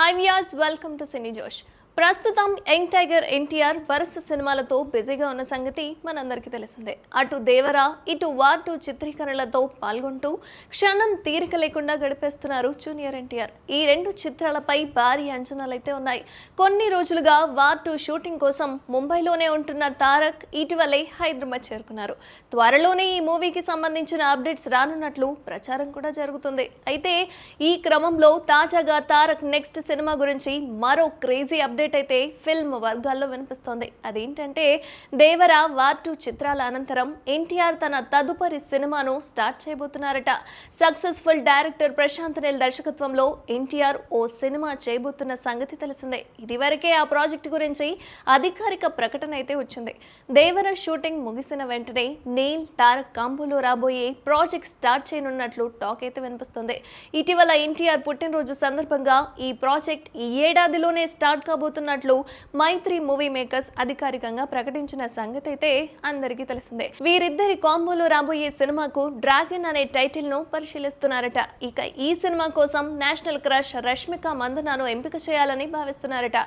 Hi viewers welcome to Cine Josh ప్రస్తుతం young tiger NTR వరుస సినిమాలతో బిజీగా ఉన్న సంగతి మనందరికీ తెలిసిందే. అటు దేవరా ఇటు వార్ టూ చిత్రీకరణలతో పాల్గొంటూ క్షణం తీరిక లేకుండా గడిపేస్తున్నారు జూనియర్ ఎన్టీఆర్. ఈ రెండు చిత్రాలపై భారీ అంచనాలైతే ఉన్నాయి. కొన్ని రోజులుగా వార్ టూ షూటింగ్ కోసం ముంబైలోనే ఉంటున్న తారక్ ఇటీవలే హైదరాబాద్ చేరుకున్నారు. త్వరలోనే ఈ మూవీకి సంబంధించిన అప్డేట్స్ రానున్నట్లు ప్రచారం కూడా జరుగుతుంది. అయితే ఈ క్రమంలో తాజాగా తారక్ నెక్స్ట్ సినిమా గురించి మరో క్రేజీ అప్డేట్ అయితే ఫిల్మ్ వర్గాల్లో వినిపిస్తోంది. అదేంటంటే దేవర వార్ టూ చిత్రాల అనంతరం ఎన్టీఆర్ తన తదుపరి సినిమాను స్టార్ట్ చేయబోతున్నారట. సక్సెస్ఫుల్ డైరెక్టర్ ప్రశాంత్ నీల్ దర్శకత్వంలో ఎన్టీఆర్ ఓ సినిమా చేయబోతున్న సంగతి తెలిసిందే. ఇదివరకే ఆ ప్రాజెక్ట్ గురించి అధికారిక ప్రకటన అయితే వచ్చింది. దేవర షూటింగ్ ముగిసిన వెంటనే నీల్ తారక్ కాంబోలో రాబోయే ప్రాజెక్ట్ స్టార్ట్ చేయనున్నట్లు టాక్ అయితే వినిపిస్తుంది. ఇటీవల ఎన్టీఆర్ పుట్టినరోజు సందర్భంగా ఈ ప్రాజెక్ట్ ఈ ఏడాదిలోనే స్టార్ట్ కాబోతున్నట్లు మైత్రి మూవీ మేకర్స్ అధికారికంగా ప్రకటించిన సంగతి అయితే అందరికీ తెలిసిందే. వీరిద్దరి కాంబోలో రాబోయే సినిమాకు డ్రాగన్ అనే టైటిల్ను పరిశీలిస్తున్నారట. ఇక ఈ సినిమా కోసం నేషనల్ క్రష్ రష్మిక మందనాను ఎంపిక చేయాలని భావిస్తున్నారట.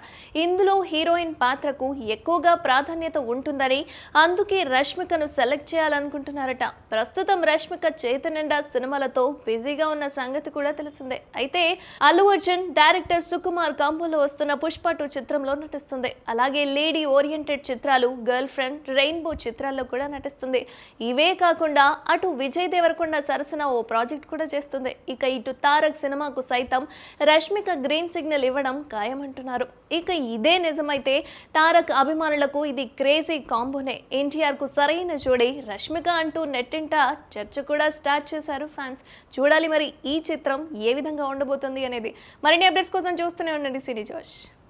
ఇందులో హీరోయిన్ పాత్రకు ఎక్కువగా ప్రాధాన్యత ఉంటుందని అందుకే రష్మికను సెలెక్ట్ చేయాలనుకుంటున్నారట. ప్రస్తుతం రష్మిక చేతనిండా సినిమాలతో బిజీగా ఉన్న సంగతి కూడా తెలిసిందే. అయితే అల్లు అర్జున్ డైరెక్టర్ సుకుమార్ కాంబోలో వస్తున్న పుష్ప టూ చిత్రంలో నటిస్తుంది. అలాగే లేడీ ఓరియంటెడ్ చిత్రాలు గర్ల్ ఫ్రెండ్ రెయిన్బో చిత్రాల్లో కూడా నటిస్తుంది. ఇవే కాకుండా అటు విజయ్ దేవరకొండ సరసన ఓ ప్రాజెక్ట్ కూడా చేస్తుంది. ఇక ఇటు తారక్ సినిమాకు సైతం రష్మిక గ్రీన్ సిగ్నల్ ఇవ్వడం ఖాయమంటున్నారు. ఇక ఇదే నిజమైతే తారక్ అభిమానులకు ఇది క్రేజీ కాంబోనే. ఎన్టీఆర్కు సరైన జోడి రష్మిక అంటూ నెట్టింట చర్చ కూడా స్టార్ట్ చేశారు ఫ్యాన్స్. చూడాలి మరి ఈ చిత్రం ఏ విధంగా ఉండబోతుంది అనేది. మరిన్ని అప్డేట్స్ కోసం చూస్తూనే ఉండండి సినీ జోష్.